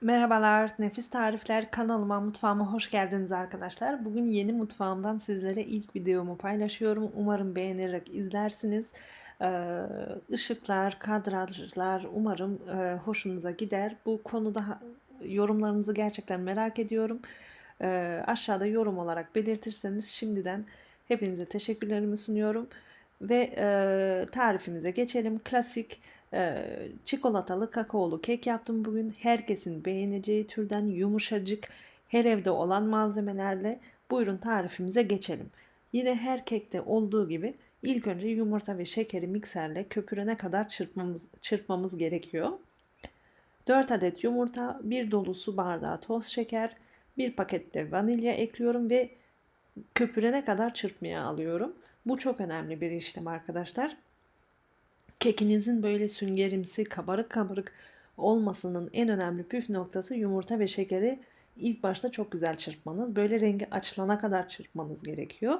Merhabalar, Nefis Tarifler kanalıma, mutfağıma hoş geldiniz arkadaşlar. Bugün yeni mutfağımdan sizlere ilk videomu paylaşıyorum. Umarım beğenerek izlersiniz. Ee, ışıklar, kadrajlar umarım e, hoşunuza gider. Bu konuda yorumlarınızı gerçekten merak ediyorum. Ee, aşağıda yorum olarak belirtirseniz şimdiden hepinize teşekkürlerimi sunuyorum. Ve e, tarifimize geçelim. Klasik çikolatalı kakaolu kek yaptım bugün. Herkesin beğeneceği türden yumuşacık, her evde olan malzemelerle buyurun tarifimize geçelim. Yine her kekte olduğu gibi ilk önce yumurta ve şekeri mikserle köpürene kadar çırpmamız, çırpmamız gerekiyor. 4 adet yumurta, 1 dolu su bardağı toz şeker, 1 paket de vanilya ekliyorum ve köpürene kadar çırpmaya alıyorum. Bu çok önemli bir işlem arkadaşlar. Kekinizin böyle süngerimsi, kabarık kabarık olmasının en önemli püf noktası yumurta ve şekeri ilk başta çok güzel çırpmanız. Böyle rengi açılana kadar çırpmanız gerekiyor.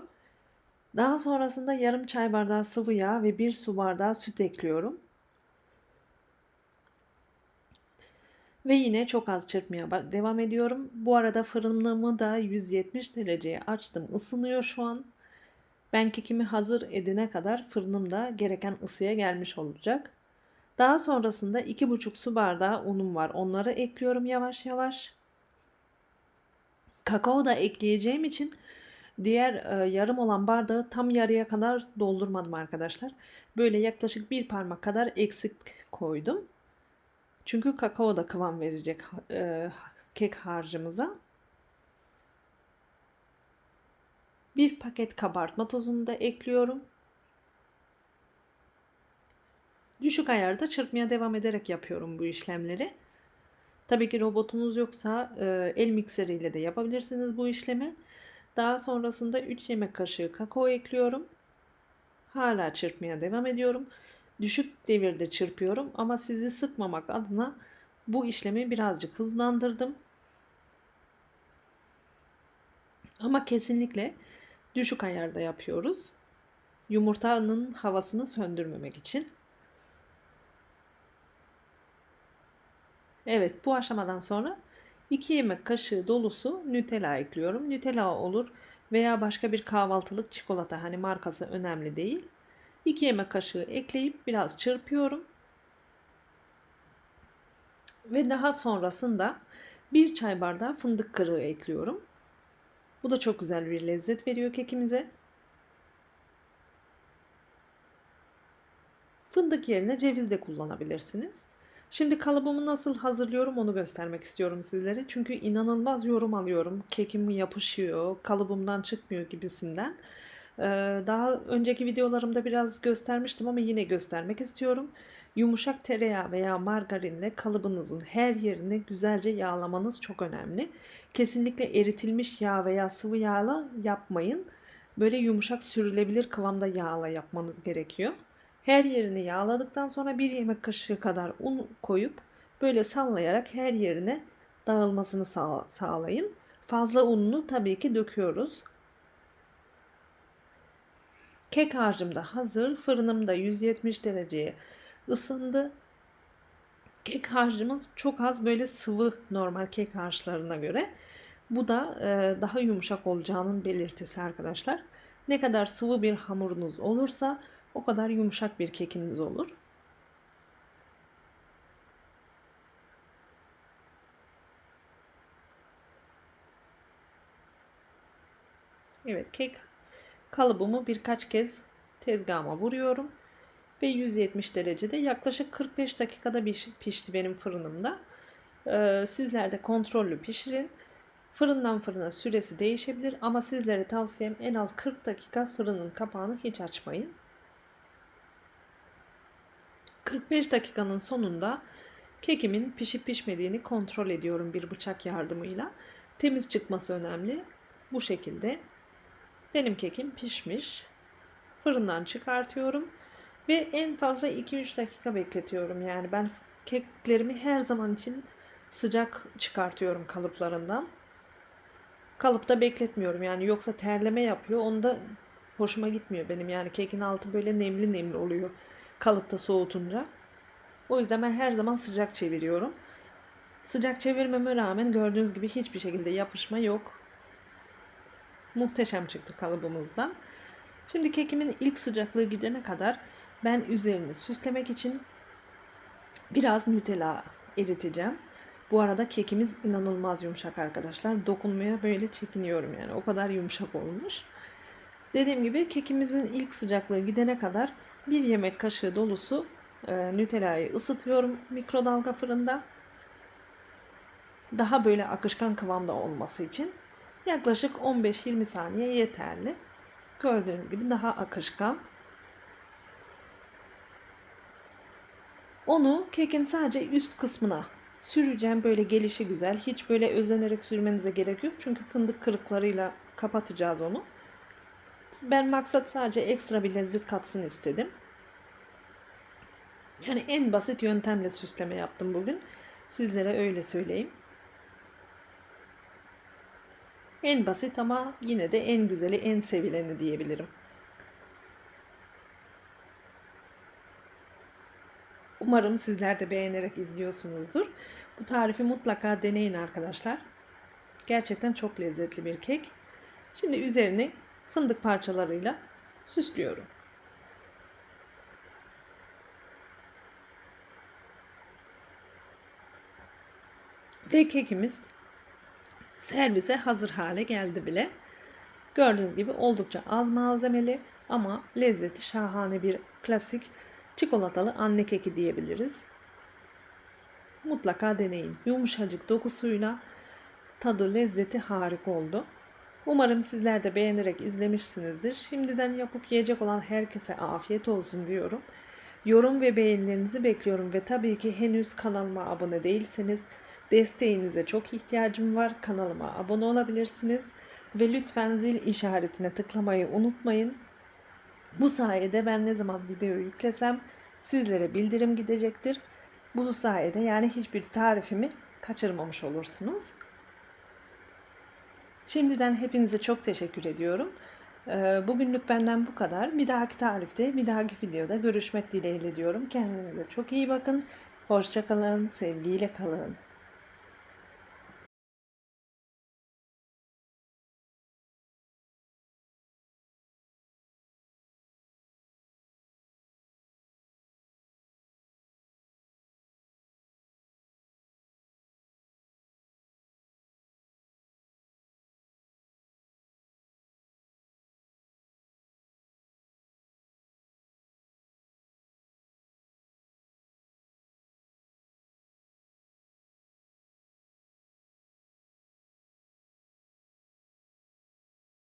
Daha sonrasında yarım çay bardağı sıvı yağ ve bir su bardağı süt ekliyorum. Ve yine çok az çırpmaya devam ediyorum. Bu arada fırınımı da 170 dereceye açtım. Isınıyor şu an. Ben kekimi hazır edene kadar fırınımda gereken ısıya gelmiş olacak. Daha sonrasında 2,5 su bardağı unum var. Onları ekliyorum yavaş yavaş. Kakao da ekleyeceğim için diğer e, yarım olan bardağı tam yarıya kadar doldurmadım arkadaşlar. Böyle yaklaşık bir parmak kadar eksik koydum. Çünkü kakao da kıvam verecek e, kek harcımıza. Bir paket kabartma tozunu da ekliyorum. Düşük ayarda çırpmaya devam ederek yapıyorum bu işlemleri. Tabii ki robotunuz yoksa e, el mikseriyle de yapabilirsiniz bu işlemi. Daha sonrasında 3 yemek kaşığı kakao ekliyorum. Hala çırpmaya devam ediyorum. Düşük devirde çırpıyorum ama sizi sıkmamak adına bu işlemi birazcık hızlandırdım. Ama kesinlikle düşük ayarda yapıyoruz. Yumurtanın havasını söndürmemek için. Evet bu aşamadan sonra 2 yemek kaşığı dolusu Nutella ekliyorum. Nutella olur veya başka bir kahvaltılık çikolata hani markası önemli değil. 2 yemek kaşığı ekleyip biraz çırpıyorum. Ve daha sonrasında 1 çay bardağı fındık kırığı ekliyorum. Bu da çok güzel bir lezzet veriyor kekimize. Fındık yerine ceviz de kullanabilirsiniz. Şimdi kalıbımı nasıl hazırlıyorum onu göstermek istiyorum sizlere. Çünkü inanılmaz yorum alıyorum. Kekim yapışıyor, kalıbımdan çıkmıyor gibisinden. Ee, daha önceki videolarımda biraz göstermiştim ama yine göstermek istiyorum. Yumuşak tereyağı veya margarinle kalıbınızın her yerini güzelce yağlamanız çok önemli. Kesinlikle eritilmiş yağ veya sıvı yağla yapmayın. Böyle yumuşak sürülebilir kıvamda yağla yapmanız gerekiyor. Her yerini yağladıktan sonra bir yemek kaşığı kadar un koyup böyle sallayarak her yerine dağılmasını sağ sağlayın. Fazla ununu tabii ki döküyoruz. Kek harcım da hazır. Fırınım da 170 dereceye ısındı. Kek harcımız çok az böyle sıvı normal kek harçlarına göre. Bu da e, daha yumuşak olacağının belirtisi arkadaşlar. Ne kadar sıvı bir hamurunuz olursa o kadar yumuşak bir kekiniz olur. Evet kek kalıbımı birkaç kez tezgahıma vuruyorum ve 170 derecede yaklaşık 45 dakikada pişti benim fırınımda. Ee, sizler de kontrollü pişirin. Fırından fırına süresi değişebilir ama sizlere tavsiyem en az 40 dakika fırının kapağını hiç açmayın. 45 dakikanın sonunda kekimin pişip pişmediğini kontrol ediyorum bir bıçak yardımıyla. Temiz çıkması önemli. Bu şekilde benim kekim pişmiş. Fırından çıkartıyorum. Ve en fazla 2-3 dakika bekletiyorum. Yani ben keklerimi her zaman için sıcak çıkartıyorum kalıplarından. Kalıpta bekletmiyorum yani yoksa terleme yapıyor. Onda hoşuma gitmiyor benim. Yani kekin altı böyle nemli nemli oluyor kalıpta soğutunca. O yüzden ben her zaman sıcak çeviriyorum. Sıcak çevirmeme rağmen gördüğünüz gibi hiçbir şekilde yapışma yok. Muhteşem çıktı kalıbımızdan. Şimdi kekimin ilk sıcaklığı gidene kadar ben üzerini süslemek için biraz Nutella eriteceğim. Bu arada kekimiz inanılmaz yumuşak arkadaşlar. Dokunmaya böyle çekiniyorum yani. O kadar yumuşak olmuş. Dediğim gibi kekimizin ilk sıcaklığı gidene kadar bir yemek kaşığı dolusu e, Nutella'yı ısıtıyorum mikrodalga fırında. Daha böyle akışkan kıvamda olması için yaklaşık 15-20 saniye yeterli. Gördüğünüz gibi daha akışkan. Onu kekin sadece üst kısmına süreceğim. Böyle gelişi güzel. Hiç böyle özenerek sürmenize gerek yok. Çünkü fındık kırıklarıyla kapatacağız onu. Ben maksat sadece ekstra bir lezzet katsın istedim. Yani en basit yöntemle süsleme yaptım bugün. Sizlere öyle söyleyeyim. En basit ama yine de en güzeli, en sevileni diyebilirim. Umarım sizler de beğenerek izliyorsunuzdur. Bu tarifi mutlaka deneyin arkadaşlar. Gerçekten çok lezzetli bir kek. Şimdi üzerini fındık parçalarıyla süslüyorum. Ve kekimiz servise hazır hale geldi bile. Gördüğünüz gibi oldukça az malzemeli ama lezzeti şahane bir klasik çikolatalı anne keki diyebiliriz. Mutlaka deneyin. Yumuşacık dokusuyla tadı, lezzeti harika oldu. Umarım sizler de beğenerek izlemişsinizdir. Şimdiden yapıp yiyecek olan herkese afiyet olsun diyorum. Yorum ve beğenilerinizi bekliyorum ve tabii ki henüz kanalıma abone değilseniz desteğinize çok ihtiyacım var. Kanalıma abone olabilirsiniz ve lütfen zil işaretine tıklamayı unutmayın. Bu sayede ben ne zaman video yüklesem sizlere bildirim gidecektir. Bu sayede yani hiçbir tarifimi kaçırmamış olursunuz. Şimdiden hepinize çok teşekkür ediyorum. Bugünlük benden bu kadar. Bir dahaki tarifte, bir dahaki videoda görüşmek dileğiyle diyorum. Kendinize çok iyi bakın. Hoşçakalın, sevgiyle kalın.